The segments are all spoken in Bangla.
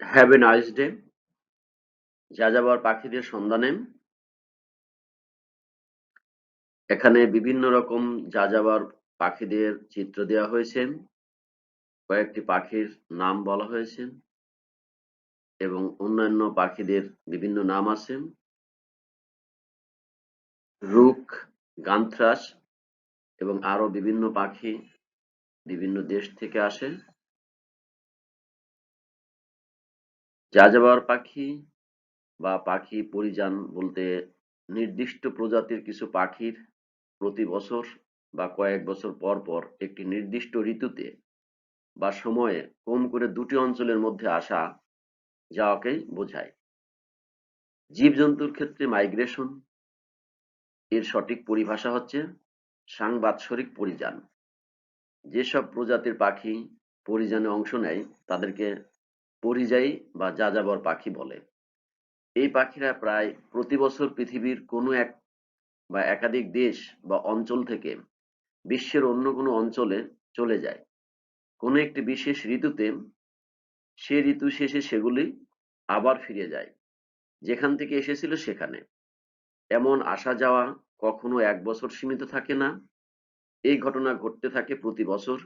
হ্যাভ এ নাইস ডে যাযাবর পাখিদের সন্ধানে এখানে বিভিন্ন রকম যাযাবর পাখিদের চিত্র দেওয়া হয়েছে। কয়েকটি পাখির নাম বলা হয়েছে এবং অন্যান্য পাখিদের বিভিন্ন নাম আছে। রুক গান্থ্রাস এবং আরও বিভিন্ন পাখি বিভিন্ন দেশ থেকে আসে। যাযাবর পাখি বা পাখি পরিযান বলতে নির্দিষ্ট প্রজাতির কিছু পাখির প্রতি বছর বা কয়েক বছর পর পর একটি নির্দিষ্ট ঋতুতে বা সময়ে কম করে দুটি অঞ্চলের মধ্যে আসা যাওয়াকেই বোঝায়। জীবজন্তুর ক্ষেত্রে মাইগ্রেশন, এর সঠিক পরিভাষা হচ্ছে সাংবাৎসরিক পরিযান। যেসব প্রজাতির পাখি পরিযানে অংশ নেয় তাদেরকে পরিযায়ী বা যাযাবর পাখি বলে। এই পাখিরা প্রায় প্রতি বছর পৃথিবীর কোনো এক বা একাধিক দেশ বা অঞ্চল থেকে বিশ্বের অন্য কোনো অঞ্চলে চলে যায়। কোনো একটি বিশেষ ঋতুতে সে ঋতু শেষে সেগুলি আবার ফিরে যায়, যেখান থেকে এসেছিল সেখানে। এমন আসা যাওয়া কখনো এক বছর সীমিত থাকে না। এই ঘটনা ঘটতে থাকে প্রতি বছর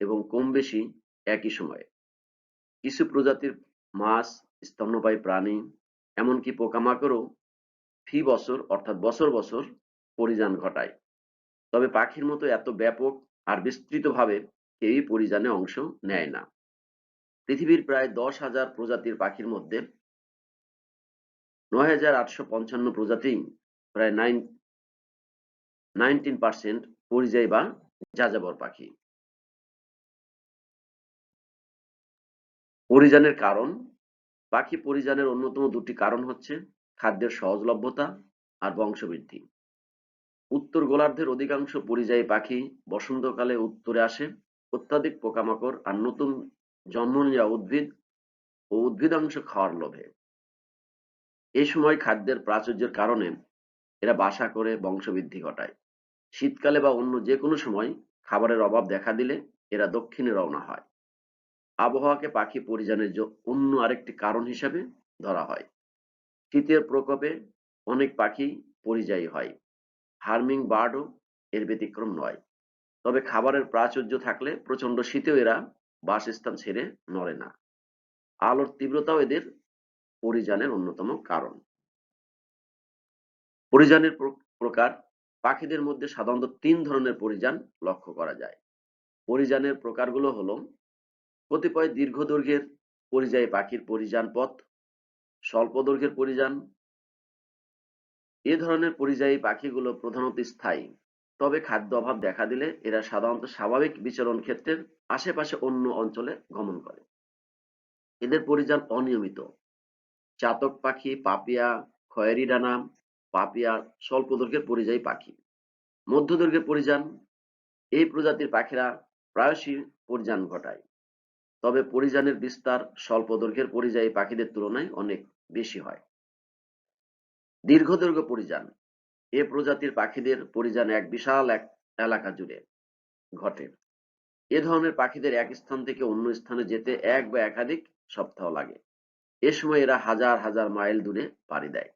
এবং কম বেশি একই সময়ে। কিছু প্রজাতির মাছ, স্তন্যপায়ী প্রাণী, এমনকি পোকামাকড়ও ফি বছর, অর্থাৎ বছর বছর পরিযান ঘটায়। তবে পাখির মতো এত ব্যাপক আর বিস্তৃতভাবে কেউই পরিযানে অংশ নেয় না। পৃথিবীর প্রায় দশ হাজার প্রজাতির পাখির মধ্যে নয় হাজার আটশো পঞ্চান্ন প্রজাতি প্রায় নাইন, নাইনটিন পার্সেন্ট পরিযায়ী বা যাযাবর পাখি। পরিযানের কারণ পাখি পরিযানের অন্যতম দুটি কারণ হচ্ছে খাদ্যের সহজলভ্যতা আর বংশবৃদ্ধি। উত্তর গোলার্ধের অধিকাংশ পরিযায়ী পাখি বসন্তকালে উত্তরে আসে, অত্যাধিক পোকামাকড় আর নতুন জন্ম নেওয়া উদ্ভিদ ও উদ্ভিদাংশ খাওয়ার লোভে। এই সময় খাদ্যের প্রাচুর্যের কারণে এরা বাসা করে বংশবৃদ্ধি ঘটায়। শীতকালে বা অন্য যে কোনো সময় খাবারের অভাব দেখা দিলে এরা দক্ষিণে রওনা হয়। আবহাওয়াকে পাখি পরিযানের অন্য আরেকটি কারণ হিসাবে ধরা হয়। শীতের প্রকোপে অনেক পাখি পরিযায়ী হয়। হার্মিং বার্ডও এর ব্যতিক্রম নয়। তবে খাবারের প্রাচুর্য থাকলে প্রচণ্ড শীতেও এরা বাসস্থান ছেড়ে নড়ে না। আলোর তীব্রতাও এদের পরিযানের অন্যতম কারণ। পরিযানের প্রকার পাখিদের মধ্যে সাধারণত তিন ধরনের পরিযান লক্ষ্য করা যায়। পরিযানের প্রকারগুলো হলো কতিপয় দীর্ঘ দৈর্ঘ্যের পরিযায়ী পাখির পরিযান পথ, স্বল্প দৈর্ঘ্যের পরিযান। এ ধরনের পরিযায়ী পাখিগুলো প্রধানত স্থায়ী। তবে খাদ্য অভাব দেখা দিলে এরা সাধারণত স্বাভাবিক বিচরণ ক্ষেত্রের আশেপাশে অন্য অঞ্চলে গমন করে। এদের পরিযান অনিয়মিত। চাতক পাখি, পাপিয়া, খয়েরি ডানা, পাপিয়া স্বল্প দৈর্ঘ্যের পরিযায়ী পাখি। মধ্য দৈর্ঘ্যের পরিযান, এই প্রজাতির পাখিরা প্রায়শই পরিযান ঘটায়। তবে পরিযানের বিস্তার স্বল্প দৈর্ঘ্যের পরিযায়ী পাখিদের তুলনায় অনেক বেশি হয়। দীর্ঘ দৈর্ঘ্য পরিযান। এ প্রজাতির পাখিদের পরিযান এক বিশাল এক এলাকা জুড়ে ঘটে। এ ধরনের পাখিদের এক স্থান থেকে অন্য স্থানে যেতে এক বা একাধিক সপ্তাহ লাগে। এ সময় এরা হাজার হাজার মাইল দূরে পাড়ি দেয়।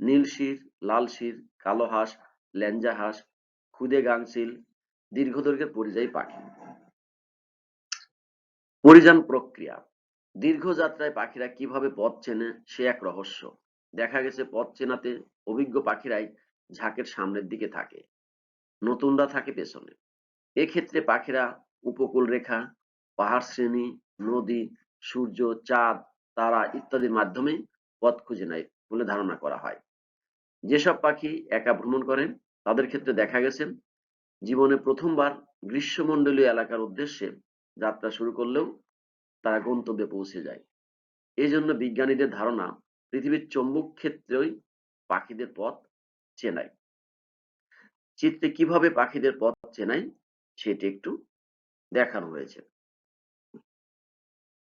নীল শির, লাল শির, কালো হাঁস ল্যাঞ্জা হাঁস, খুদে গাংচিল দীর্ঘ দৈর্ঘ্যের পরিযায়ী পাখি। পরিযান প্রক্রিয়া। দীর্ঘ যাত্রায় পাখিরা কীভাবে পথ চেনে, সে এক রহস্য। দেখা গেছে পথ চেনাতে অভিজ্ঞ পাখিরাই ঝাঁকের সামনের দিকে থাকে। নতুনরা থাকে পেছনে। এক্ষেত্রে পাখিরা উপকূল রেখা পাহাড় শ্রেণি নদী, সূর্য, চাঁদ, তারা ইত্যাদির মাধ্যমে পথ খুঁজে নেয় বলে ধারণা করা হয়। যেসব পাখি একা ভ্রমণ করেন, তাদের ক্ষেত্রে দেখা গেছে, জীবনে প্রথমবার গ্রীষ্মমণ্ডলীয় এলাকার উদ্দেশ্যে যাত্রা শুরু করলেও তারা গন্তব্যে পৌঁছে যায়। এই জন্য বিজ্ঞানীদের ধারণা, পৃথিবীর চৌম্বক ক্ষেত্রেই পাখিদের পথ চেনায়। চিত্রে কীভাবে পাখিদের পথ চেনায়, সেটি একটু দেখানো হয়েছে।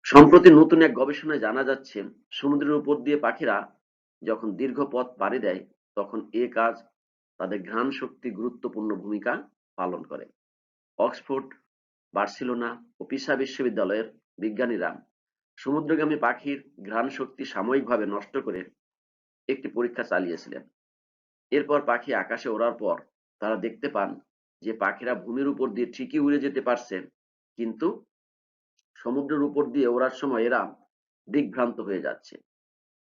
সম্প্রতি নতুন এক গবেষণায় জানা যাচ্ছে, সমুদ্রের উপর দিয়ে পাখিরা যখন দীর্ঘ পথ পাড়ি দেয়, তখন এ কাজ তাদের ঘ্রাণ শক্তি গুরুত্বপূর্ণ ভূমিকা পালন করে। অক্সফোর্ড বার্সেলোনা ও পিসা বিশ্ববিদ্যালয়ের বিজ্ঞানীরা সমুদ্রগামী পাখির ঘ্রাণ শক্তি সাময়িকভাবে নষ্ট করে একটি পরীক্ষা চালিয়েছিলেন। এরপর পাখি আকাশে ওড়ার পর তারা দেখতে পান যে পাখিরা ভূমির উপর দিয়ে ঠিকই উড়ে যেতে পারছে, কিন্তু সমুদ্রের উপর দিয়ে ওড়ার সময় এরা দিকভ্রান্ত হয়ে যাচ্ছে।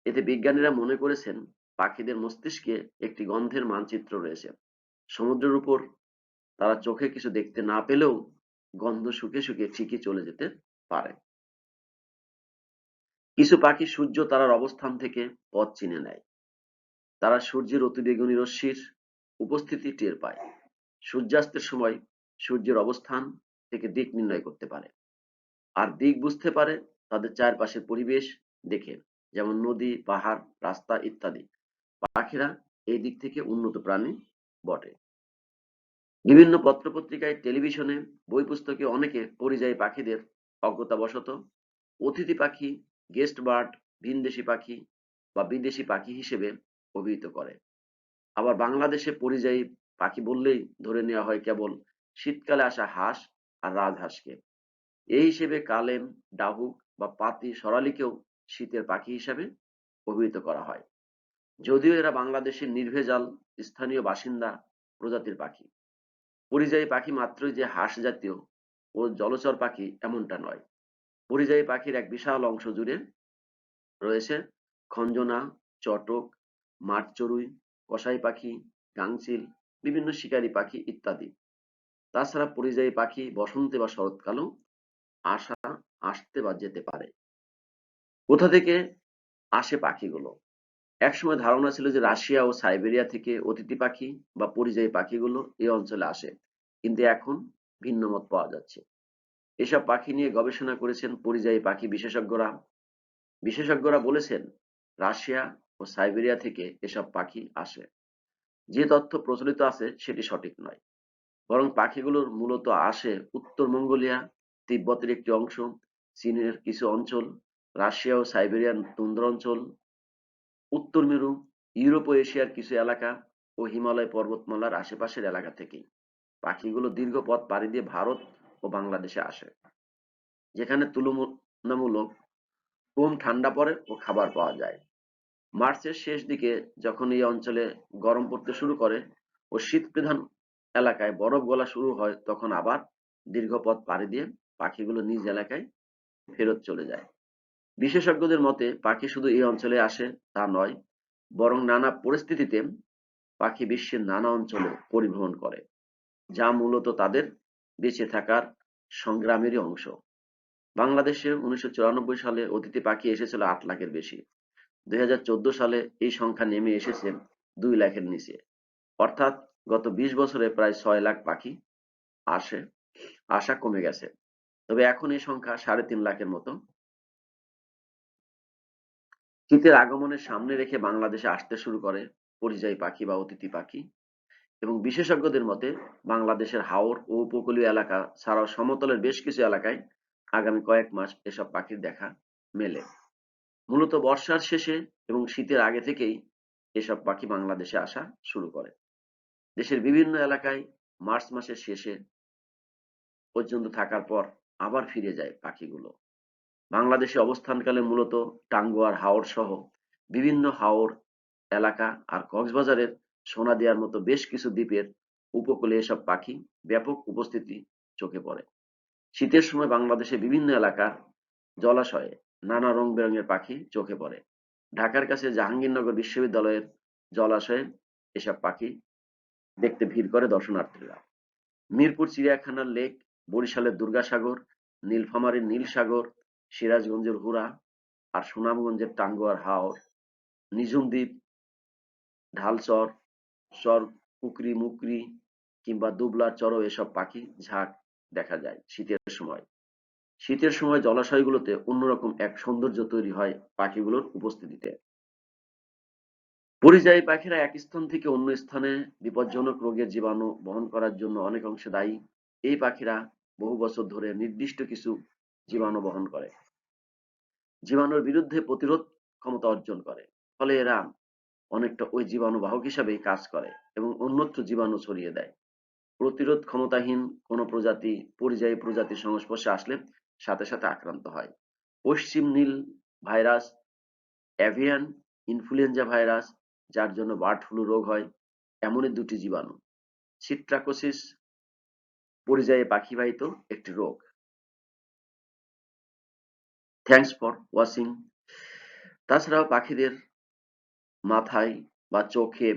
এতে বিজ্ঞানীরা মনে করেছেন পাখিদের মস্তিষ্কে একটি গন্ধের মানচিত্র রয়েছে। সমুদ্রের উপর তারা চোখে কিছু দেখতে না পেলেও গন্ধ শুকে শুকে ঠিকই চলে যেতে পারে। কিছু পাখি সূর্য তারার অবস্থান থেকে পথ চিনে নেয়। তারা সূর্যের অতিবেগুনি রশ্মির উপস্থিতি টের পায়। সূর্যাস্তের সময় সূর্যের অবস্থান থেকে দিক নির্ণয় করতে পারে। আর দিক বুঝতে পারে তাদের চারপাশের পরিবেশ দেখে, যেমন নদী, পাহাড়, রাস্তা ইত্যাদি। পাখিরা এই দিক থেকে উন্নত প্রাণী বটে। বিভিন্ন পত্রপত্রিকায়, টেলিভিশনে বই পুস্তকে অনেকে পরিযায়ী পাখিদের অজ্ঞতাবশত অতিথি পাখি গেস্ট বার্ড ভিনদেশি পাখি বা বিদেশি পাখি হিসেবে অভিহিত করে। আবার বাংলাদেশে পরিযায়ী পাখি বললেই ধরে নেওয়া হয় কেবল শীতকালে আসা হাঁস আর রাজহাঁসকে। এই হিসেবে কালেম, ডাহুক বা পাতি সরালিকেও শীতের পাখি হিসাবে অভিহিত করা হয়। যদিও এরা বাংলাদেশের নির্ভেজাল স্থানীয় বাসিন্দা প্রজাতির পাখি। পরিযায়ী পাখি মাত্রই যে হাঁস জাতীয় ও জলচর পাখি এমনটা নয়। পরিযায়ী পাখির এক বিশাল অংশ জুড়ে রয়েছে খঞ্জনা, চটক মাঠ চড়ুই কসাই পাখি, গাংচিল, বিভিন্ন শিকারী পাখি ইত্যাদি। তাছাড়া পরিযায়ী পাখি বসন্তে বা শরৎকালেও আসা, আসতে বা যেতে পারে। কোথা থেকে আসে পাখিগুলো? একসময় ধারণা ছিল যে রাশিয়া ও সাইবেরিয়া থেকে অতিথি পাখি বা পরিযায়ী পাখিগুলো এই অঞ্চলে আসে। কিন্তু এখন ভিন্ন মত পাওয়া যাচ্ছে। এসব পাখি নিয়ে গবেষণা করেছেন পরিযায়ী পাখি বিশেষজ্ঞরা। বিশেষজ্ঞরা বলেছেন, রাশিয়া ও সাইবেরিয়া থেকে এসব পাখি আসে। যে তথ্য প্রচলিত আছে সেটি সঠিক নয়। বরং পাখিগুলোর মূলত আসে উত্তর মঙ্গোলিয়া, তিব্বতের একটি অংশ, চীনের কিছু অঞ্চল, রাশিয়া ও সাইবেরিয়ান তুন্দ্র অঞ্চল উত্তর মেরু, ইউরোপ ও এশিয়ার কিছু এলাকা ও হিমালয় পর্বতমালার আশেপাশের এলাকা থেকেই। পাখিগুলো দীর্ঘ পথ পাড়ি দিয়ে ভারত ও বাংলাদেশে আসে। যেখানে তুলনামূলক কম ঠান্ডা পড়ে ও খাবার পাওয়া যায়। মার্চের শেষ দিকে যখন এই অঞ্চলে গরম পড়তে শুরু করে ও শীত প্রধান এলাকায় বরফ গলা শুরু হয়, তখন আবার দীর্ঘ পথ পাড়ি দিয়ে পাখিগুলো নিজ এলাকায় ফেরত চলে যায়। বিশেষজ্ঞদের মতে, পাখি শুধু এই অঞ্চলে আসে তা নয়, বরং নানা পরিস্থিতিতে পাখি বিশ্বের নানা অঞ্চলে পরিভ্রমণ করে, যা মূলত তাদের বেঁচে থাকার সংগ্রামেরই অংশ। বাংলাদেশে উনিশশো চুরানব্বই সালে অতিথি পাখি এসেছিল আট লাখের বেশি। দুই হাজার চোদ্দ সালে এই সংখ্যা নেমে এসেছে দুই লাখের নিচে। অর্থাৎ গত বিশ বছরে প্রায় ছয় লাখ পাখি আসে, আশা কমে গেছে। তবে এখন এই সংখ্যা সাড়ে তিন লাখের মতো। শীতের আগমনের সামনে রেখে বাংলাদেশে আসতে শুরু করে পরিযায়ী পাখি বা অতিথি পাখি এবং বিশেষজ্ঞদের মতে বাংলাদেশের হাওর ও উপকূলীয় এলাকা ছাড়াও সমতলের বেশ কিছু এলাকায় আগামী কয়েক মাস এসব পাখির দেখা মেলে। মূলত বর্ষার শেষে এবং শীতের আগে থেকেই এসব পাখি বাংলাদেশে আসা শুরু করে। দেশের বিভিন্ন এলাকায় মার্চ মাসের শেষে পর্যন্ত থাকার পর আবার ফিরে যায় পাখিগুলো। বাংলাদেশে অবস্থানকালে মূলত টাঙ্গুয়ার হাওর সহ বিভিন্ন হাওর এলাকা আর কক্সবাজারের সোনাদিয়ার মতো বেশ কিছু দ্বীপের উপকূলে এসব পাখি ব্যাপক উপস্থিতি চোখে পড়ে। শীতের সময় বাংলাদেশে বিভিন্ন এলাকার জলাশয়ে নানা রং বেরঙের পাখি চোখে পড়ে। ঢাকার কাছে জাহাঙ্গীরনগর বিশ্ববিদ্যালয়ের জলাশয়ে এসব পাখি দেখতে ভিড় করে দর্শনার্থীরা। মিরপুর চিড়িয়াখানার লেক, বরিশালের দুর্গাসাগর, নীলফামারীর নীল সাগর সিরাজগঞ্জের হুরা আর সুনামগঞ্জের টাঙ্গুয়ার হাওর নিঝুম দ্বীপ ঢালচর, চর কুকরি মুকরি কিংবা দুবলার চরও এসব পাখি, ঝাঁক দেখা যায় শীতের সময়। শীতের সময় জলাশয়গুলোতে অন্যরকম এক সৌন্দর্য তৈরি হয় পাখিগুলোর উপস্থিতিতে। পরিযায়ী পাখিরা এক স্থান থেকে অন্য স্থানে বিপজ্জনক রোগের জীবাণু বহন করার জন্য অনেক অংশে দায়ী। এই পাখিরা বহু বছর ধরে নির্দিষ্ট কিছু জীবাণু বহন করে। জীবাণুর বিরুদ্ধে প্রতিরোধ ক্ষমতা অর্জন করে। ফলে এরা অনেকটা ওই জীবাণু বাহক হিসাবেই কাজ করে এবং অন্যত্র জীবাণু ছড়িয়ে দেয়। প্রতিরোধ ক্ষমতাহীন কোনো প্রজাতি পরিযায়ী প্রজাতির সংস্পর্শে আসলে সাথে সাথে আক্রান্ত হয়। পশ্চিম নীল ভাইরাস, অ্যাভিয়ান ইনফ্লুয়েঞ্জা ভাইরাস, যার জন্য বার্ড ফ্লু রোগ হয়, এমনই দুটি জীবাণু। সিট্রাকোসিস পরিযায়ী পাখিবাহিত একটি রোগ। থ্যাংকস ফর ওয়াচিং তাছাড়াও পাখিদের মাথায় বা চোখে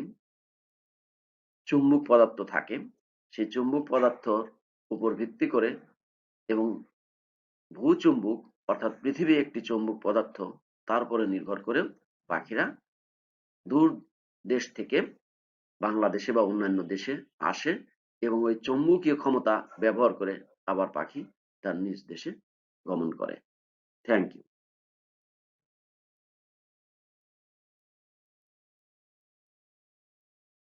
চুম্বক পদার্থ থাকে। সেই চুম্বক পদার্থর উপর ভিত্তি করে এবং ভূচুম্বক অর্থাৎ পৃথিবী একটি চুম্বক পদার্থ, তার উপরে নির্ভর করে পাখিরা দূর দেশ থেকে বাংলাদেশে বা অন্যান্য দেশে আসে এবং ওই চৌম্বকীয় ক্ষমতা ব্যবহার করে আবার পাখি তার নিজ দেশে গমন করে। thank you.